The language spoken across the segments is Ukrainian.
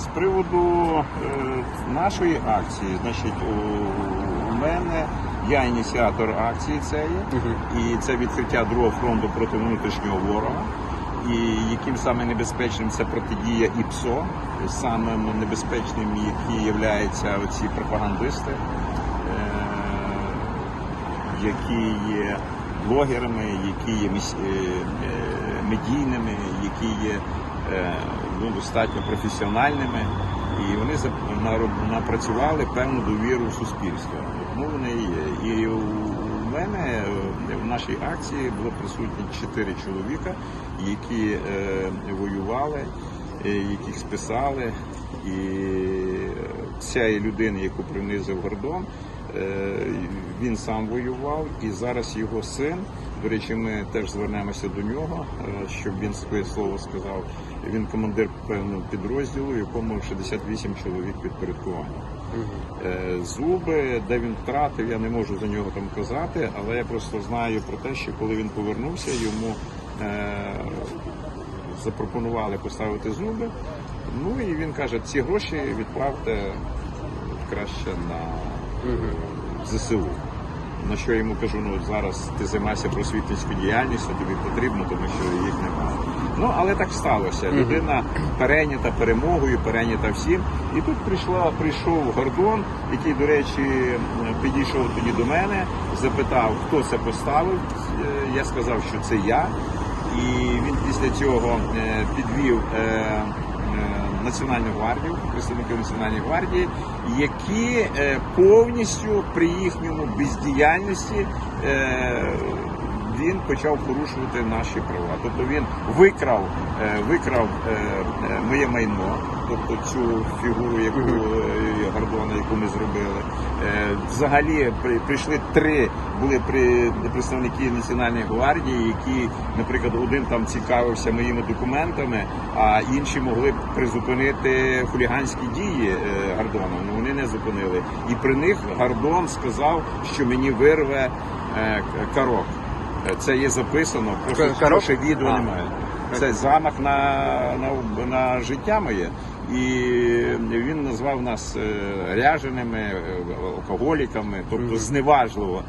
З приводу е, нашої акції, значить, у, мене я ініціатор акції цієї, і це відкриття другого фронту проти внутрішнього ворога. І яким саме небезпечним це протидія ІПСО, самим небезпечним, які являються оці пропагандисти, е, які є блогерами, які є е, медійними, які є ну, достатньо професіональними, і вони напрацювали певну довіру в. Тому вони є. І у мене е, в нашій акції було присутні чотири чоловіка, які е, воювали, яких списали. І цієї людини, яку принизив Гордон, він сам воював, і зараз його син. До речі, ми теж звернемося до нього, е, щоб він своє слово сказав. Він командир певного підрозділу, якому 68 чоловік підпорядкування. Е, Зуби, де він втратив, я не можу за нього там казати, але я просто знаю про те, що коли він повернувся, йому е, запропонували поставити зуби. Ну і він каже, ці гроші відправте краще на ЗСУ. На що я йому кажу, ну зараз ти займаєшся просвітницькою діяльністю, тобі потрібно, тому що їх немає. Ну але так сталося. Людина перейнята перемогою, перейнята всім. І тут прийшла, прийшов Гордон, який, до речі, підійшов тоді до мене, запитав, хто це поставив. Е, Я сказав, що це я. І він після цього е, підвів е, Національну гвардію, представників Національної гвардії, які е, повністю при їхньому бездіяльності е, він почав порушувати наші права. Тобто він викрав, е, викрав е, е, моє майно, тобто цю фігуру, яку Гордона, яку ми зробили. Взагалі при- прийшли три були при представники Національної гвардії, які, наприклад, один там цікавився моїми документами, а інші могли призупинити хуліганські дії Гордона. Ну вони не зупинили. І при них Гордон сказав, що мені вирве карок. Е, Це є записано, просто що відео А. немає. Це замах на, на, на життя моє. І він назвав нас е, ряженими, е, алкоголіками, тобто зневажливо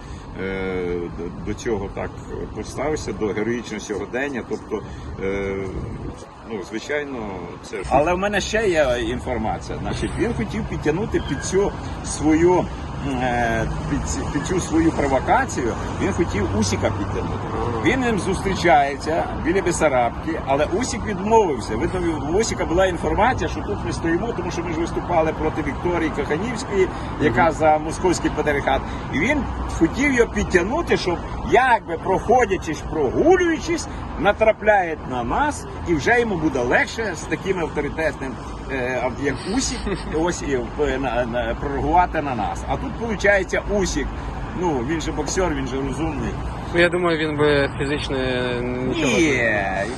до- цього так поставився, до героїчного сьогодення. Тобто, ну, звичайно, це. Але в мене ще є інформація. Значить, він хотів підтягнути під цю свою. Е, Під, під цю свою провокацію він хотів Усіка підтягнути. Він ним зустрічається біля Бесарабки, але Усік відмовився. Видно, у Усіка була інформація, що тут ми стоїмо, тому що ми ж виступали проти Вікторії Коханівської, яка за московський патріархат. І він хотів його підтягнути, щоб якби проходячись, прогулюючись, натрапляє на нас, і вже йому буде легше з таким авторитетним, ав- як Усік, ось і е, на, на, прореагувати на нас. А тут виходить Усік. Ну він же боксер, він же розумний. Ну, я думаю, він би фізично нічого. Ні,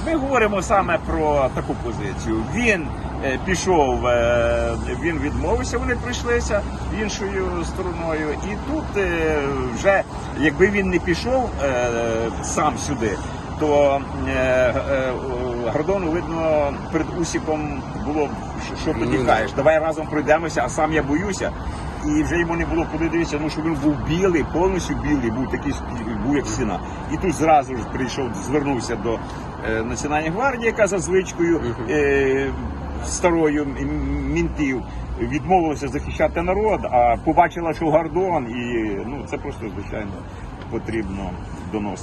ми говоримо саме про таку позицію. Він е, пішов, е, він відмовився, вони прийшлися іншою стороною. І тут е, вже, якби він не пішов е, сам сюди, то е, е, Гордону видно перед Усіком було, що, що ти Ну, тікаєш, давай разом пройдемося, а сам я боюся. І вже йому не було куди дивитися, ну що він був білий, повністю білий, був такий був як стіна. І тут зразу ж прийшов, звернувся до е, Національної гвардії, яка за звичкою е, старою мінтів відмовилася захищати народ, а побачила, що Гордон, і ну це просто звичайно потрібно доносити.